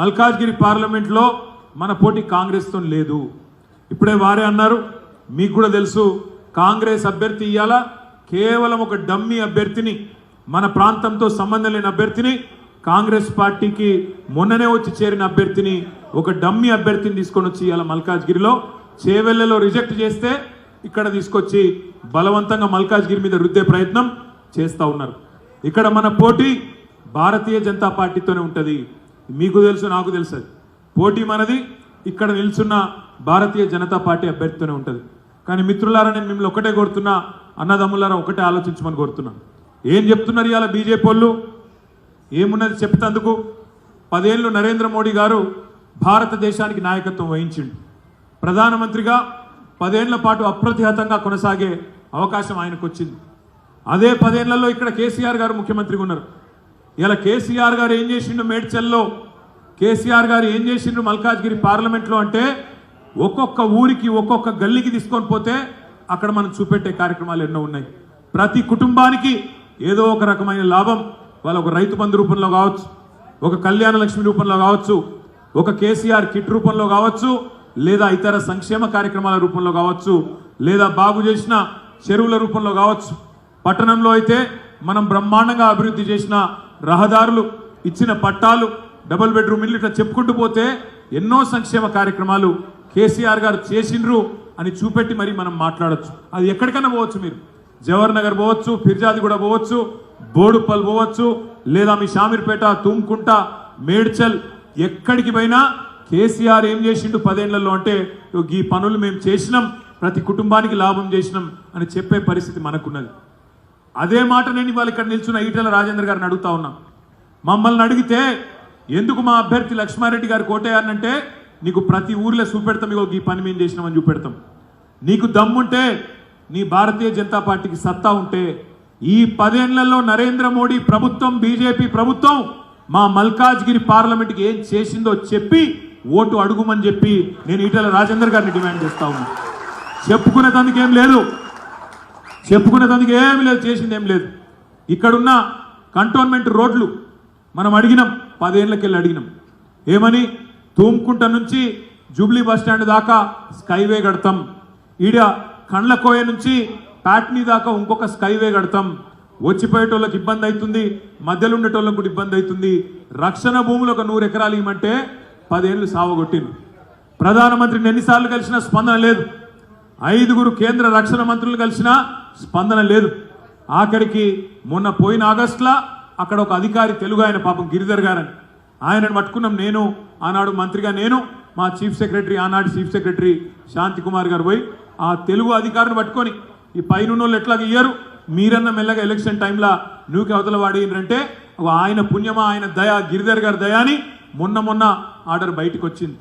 మల్కాజ్గిరి పార్లమెంట్లో మన పోటీ కాంగ్రెస్తో లేదు. ఇప్పుడే వారే అన్నారు మీకు కూడా తెలుసు కాంగ్రెస్ అభ్యర్థి ఇయ్యాల? కేవలం ఒక డమ్మీ అభ్యర్థిని మన ప్రాంతంతో సంబంధం లేని అభ్యర్థిని కాంగ్రెస్ పార్టీకి మొన్ననే వచ్చి చేరిన అభ్యర్థిని ఒక డమ్మీ అభ్యర్థిని తీసుకొని వచ్చి ఇవాళ మల్కాజ్గిరిలో? చేవెళ్ళలో రిజెక్ట్ చేస్తే ఇక్కడ తీసుకొచ్చి బలవంతంగా మల్కాజ్గిరి మీద రుద్దే ప్రయత్నం చేస్తూ ఉన్నారు. ఇక్కడ మన పోటీ భారతీయ జనతా పార్టీతోనే ఉంటుంది. మీకు తెలుసు నాకు తెలుసు పోటీ మనది ఇక్కడ నిల్చున్న భారతీయ జనతా పార్టీ అభ్యర్థితోనే ఉంటుంది. కానీ మిత్రులారా నేను మిమ్మల్ని ఒకటే కోరుతున్నా అన్నదమ్ములారా ఒకటే ఆలోచించమని కోరుతున్నాను ఏం చెప్తున్నారు ఇవాళ బీజేపీ వాళ్ళు? ఏమున్నది చెప్తందుకు? పదేళ్ళు నరేంద్ర మోడీ గారు భారతదేశానికి నాయకత్వం వహించిండు. ప్రధానమంత్రిగా పదేళ్ళ పాటు అప్రతిహతంగా కొనసాగే అవకాశం ఆయనకు వచ్చింది అదే పదేళ్ళలో ఇక్కడ కేసీఆర్ గారు ముఖ్యమంత్రిగా ఉన్నారు. ఇలా కేసీఆర్ గారు ఏం చేసిండు మేడ్చల్లో? కేసీఆర్ గారు ఏం చేసిండ్రు మల్కాజ్గిరి పార్లమెంట్లో అంటే ఒక్కొక్క ఊరికి ఒక్కొక్క గల్లీకి తీసుకొని పోతే అక్కడ మనం చూపెట్టే కార్యక్రమాలు ఎన్నో ఉన్నాయి. ప్రతి కుటుంబానికి ఏదో ఒక రకమైన లాభం. వాళ్ళ ఒక రైతు బంధు రూపంలో కావచ్చు ఒక కళ్యాణ లక్ష్మి రూపంలో కావచ్చు ఒక కేసీఆర్ కిట్ రూపంలో కావచ్చు లేదా ఇతర సంక్షేమ కార్యక్రమాల రూపంలో కావచ్చు లేదా బాగు చేసిన చెరువుల రూపంలో కావచ్చు. పట్టణంలో అయితే మనం బ్రహ్మాండంగా అభివృద్ధి చేసిన రహదారులు ఇచ్చిన పట్టాలు డబుల్ బెడ్రూమ్ ఇల్లు ఇట్లా చెప్పుకుంటూ పోతే ఎన్నో సంక్షేమ కార్యక్రమాలు కేసీఆర్ గారు చేసిండ్రు అని చూపెట్టి మరి మనం మాట్లాడచ్చు. అది ఎక్కడికైనా పోవచ్చు మీరు. జవహర్ నగర్ పోవచ్చు ఫిర్జాది కూడా పోవచ్చు బోడుపల్ పోవచ్చు లేదా మీ షామీర్పేట తుమ్కుంట మేడ్చల్ ఎక్కడికి పోయినా కేసీఆర్ ఏం చేసిండు పదేళ్ళలో అంటే ఈ పనులు మేము చేసినాం ప్రతి కుటుంబానికి లాభం చేసినాం అని చెప్పే పరిస్థితి మనకున్నది. అదే మాట నేను ఇవాళ ఇక్కడ నిల్చున్న ఈటెల రాజేంద్ర గారిని అడుగుతా ఉన్నా. మమ్మల్ని అడిగితే ఎందుకు మా అభ్యర్థి లక్ష్మారెడ్డి గారు కోటేయారంటే నీకు ప్రతి ఊర్లో చూపెడతాం ఇగో ఈ పని మేము చేసినామని చూపెడతాం. నీకు దమ్ముంటే నీ భారతీయ జనతా పార్టీకి సత్తా ఉంటే ఈ పదేళ్ళలో నరేంద్ర మోడీ ప్రభుత్వం బీజేపీ ప్రభుత్వం మా మల్కాజ్గిరి పార్లమెంట్కి ఏం చేసిందో చెప్పి ఓటు అడుగుమని చెప్పి నేను ఈటల రాజేందర్ గారిని డిమాండ్ చేస్తా ఉన్నా. చెప్పుకునేందుకు ఏం లేదు. చెప్పుకునేందుకు ఏమి లేదు చేసింది ఏం లేదు. ఇక్కడున్న కంటోన్మెంట్ రోడ్లు మనం అడిగినాం పదేళ్ళకెళ్ళి అడిగినాం. ఏమని? తూమ్కుంట నుంచి జూబ్లీ బస్ స్టాండ్ దాకా స్కైవే కడతాం. ఈడ కండ్లకోయ నుంచి ప్యాట్నీ దాకా ఇంకొక స్కైవే కడతాం. వచ్చిపోయేటోళ్ళకి ఇబ్బంది అవుతుంది మధ్యలో ఉండేటోళ్ళకి కూడా ఇబ్బంది అవుతుంది రక్షణ భూములు ఒక నూరు ఎకరాలు ఇవ్వమంటే పదేళ్ళు సావగొట్టింది ప్రధానమంత్రిని ఎన్నిసార్లు కలిసినా స్పందన లేదు. ఐదుగురు కేంద్ర రక్షణ మంత్రులు కలిసినా స్పందన లేదు. ఆఖరికి మొన్న పోయిన ఆగస్టులా అక్కడ ఒక అధికారి తెలుగు ఆయన పాపం గిరిధర్ గారని. ఆయనను పట్టుకున్నాం నేను ఆనాడు మంత్రిగా నేను మా చీఫ్ సెక్రటరీ ఆనాడు చీఫ్ సెక్రటరీ శాంతి కుమార్ గారు పోయి ఆ తెలుగు అధికారిని పట్టుకొని ఈ పైన వాళ్ళు ఎట్లాగ ఇయ్యరు? మీరన్న మెల్లగా ఎలక్షన్ టైంలో నువ్వుకి అవతల వాడినంటే ఆయన పుణ్యమా ఆయన దయా గిరిధర్ గారి దయాని మొన్న మొన్న ఆర్డర్ బయటకు వచ్చింది